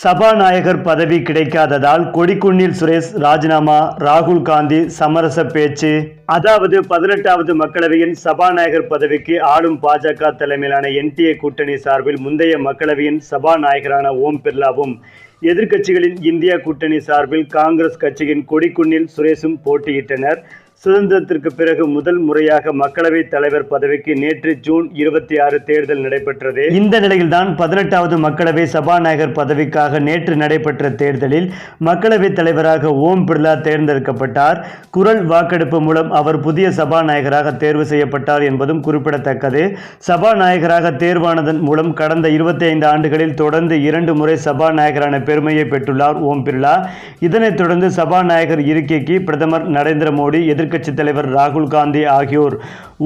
சபாநாயகர் பதவி கிடைக்காததால் கொடிக்குன்னில் சுரேஷ் ராஜினாமா ராகுல் காந்தி சமரச பேச்சு. அதாவது பதினெட்டாவது மக்களவையின் சபாநாயகர் பதவிக்கு ஆளும் பாஜக தலைமையிலான என்டிஏ கூட்டணி சார்பில் முந்தைய மக்களவையின் சபாநாயகரான ஓம் பிர்லாவும் எதிர்க்கட்சிகளின் இந்தியா கூட்டணி சார்பில் காங்கிரஸ் கட்சியின் கொடிக்குன்னில் சுரேஷும் போட்டியிட்டனர். சுதந்திரத்திற்கு பிறகு முதல் முறையாக மக்களவைத் தலைவர் பதவிக்கு நேற்று ஜூன் இருபத்தி ஆறு தேர்தல் நடைபெற்றது. இந்த நிலையில்தான் பதினெட்டாவது மக்களவை சபாநாயகர் பதவிக்காக நேற்று நடைபெற்ற தேர்தலில் மக்களவைத் தலைவராக ஓம் பிர்லா தேர்ந்தெடுக்கப்பட்டார். குரல் வாக்கெடுப்பு மூலம் அவர் புதிய சபாநாயகராக தேர்வு செய்யப்பட்டார் என்பதும் குறிப்பிடத்தக்கது. சபாநாயகராக தேர்வானதன் மூலம் கடந்த இருபத்தி ஐந்து ஆண்டுகளில் தொடர்ந்து இரண்டு முறை சபாநாயகரான பெருமையை பெற்றுள்ளார் ஓம் பிர்லா. இதனைத் தொடர்ந்து சபாநாயகர் இருக்கைக்கு பிரதமர் நரேந்திர மோடி எதிர்க்கட்சித் தலைவர் ராகுல் காந்தி ஆகியோர்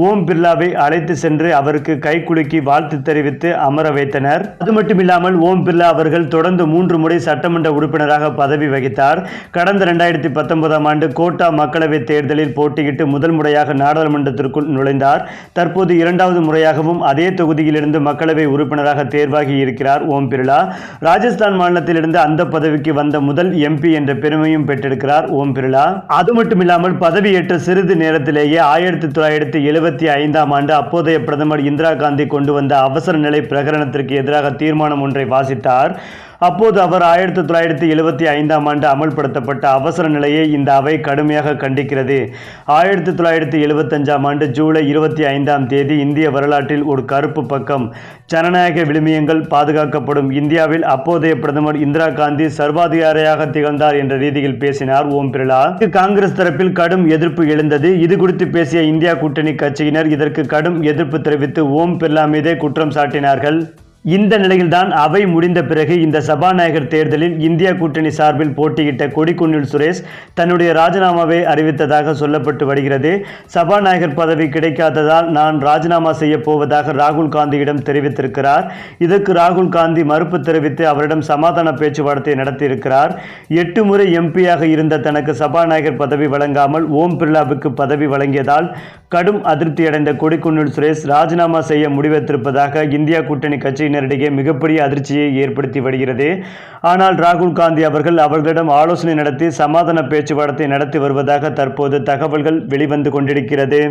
ஓம் பிர்லாவை அழைத்து சென்று அவருக்கு கைகுலுக்கி வாழ்த்து தெரிவித்து அமர வைத்தனர். அது மட்டுமில்லாமல் ஓம் பிர்லா அவர்கள் தொடர்ந்து மூன்று முறை சட்டமன்ற உறுப்பினராக பதவி வகித்தார். கடந்த இரண்டாயிரத்தி பத்தொன்பதாம் ஆண்டு கோட்டா மக்களவைத் தேர்தலில் போட்டியிட்டு முதல் முறையாக நாடாளுமன்றத்திற்குள் நுழைந்தார். தற்போது இரண்டாவது முறையாகவும் அதே தொகுதியிலிருந்து மக்களவை உறுப்பினராக தேர்வாகி இருக்கிறார் ஓம் பிர்லா. ராஜஸ்தான் மாநிலத்திலிருந்து அந்த பதவிக்கு வந்த முதல் எம்பி என்ற பெருமையும் பெற்றிருக்கிறார் ஓம் பிர்லா. அது மட்டுமில்லாமல் பதவியேற்ற சிறிது நேரத்திலேயே ஆயிரத்தி தொள்ளாயிரத்தி எழுபத்தி ஐந்தாம் ஆண்டு அப்போதைய பிரதமர் இந்திரா காந்தி கொண்டு வந்த அவசர நிலை பிரகடனத்திற்கு எதிராக தீர்மானம் ஒன்றை வாசித்தார். அப்போது அவர் ஆயிரத்தி தொள்ளாயிரத்தி எழுபத்தி ஐந்தாம் ஆண்டு அமல்படுத்தப்பட்ட அவசர நிலையை இந்த அவை கடுமையாக கண்டிக்கிறது. ஆயிரத்தி தொள்ளாயிரத்தி எழுபத்தஞ்சாம் ஆண்டு ஜூலை இருபத்தி ஐந்தாம் தேதி இந்திய வரலாற்றில் ஒரு கருப்பு பக்கம் ஜனநாயக விழுமியங்கள் பாதுகாக்கப்படும் இந்தியாவில் அப்போதைய பிரதமர் இந்திரா காந்தி சர்வாதிகாரியாக திகழ்ந்தார் என்ற ரீதியில் பேசினார் ஓம் பிர்லா. காங்கிரஸ் தரப்பில் கடும் எதிர்ப்பு எழுந்தது. இது குறித்து பேசிய இந்தியா கூட்டணி கட்சியினர் இதற்கு கடும் எதிர்ப்பு தெரிவித்து ஓம் பிர்லா மீதே குற்றம் சாட்டினார்கள். இந்த நிலையில்தான் அவை முடிந்த பிறகு இந்த சபாநாயகர் தேர்தலில் இந்தியா கூட்டணி சார்பில் போட்டியிட்ட கொடிக்குன்னில் சுரேஷ் தன்னுடைய ராஜினாமாவை அறிவித்ததாக சொல்லப்பட்டு வருகிறது. சபாநாயகர் பதவி கிடைக்காததால் நான் ராஜினாமா செய்ய போவதாக ராகுல் காந்தியிடம் தெரிவித்திருக்கிறார். இதற்கு ராகுல் காந்தி மறுப்பு தெரிவித்து அவரிடம் சமாதான பேச்சுவார்த்தை நடத்தியிருக்கிறார். எட்டு முறை எம்பியாக இருந்த தனக்கு சபாநாயகர் பதவி வழங்காமல் ஓம் பிர்லாவுக்கு பதவி வழங்கியதால் கடும் அதிருப்தியடைந்த கொடிக்குன்னில் சுரேஷ் ராஜினாமா செய்ய முடிவெடுத்திருப்பதாக இந்தியா கூட்டணி கட்சியினரிடையே மிகப்பெரிய அதிர்ச்சியை ஏற்படுத்தி வருகிறது. ஆனால் ராகுல் காந்தி அவர்கள் அவர்களிடம் ஆலோசனை நடத்தி சமாதான பேச்சுவார்த்தை நடத்தி வருவதாக தற்போது தகவல்கள் வெளிவந்து கொண்டிருக்கிறது.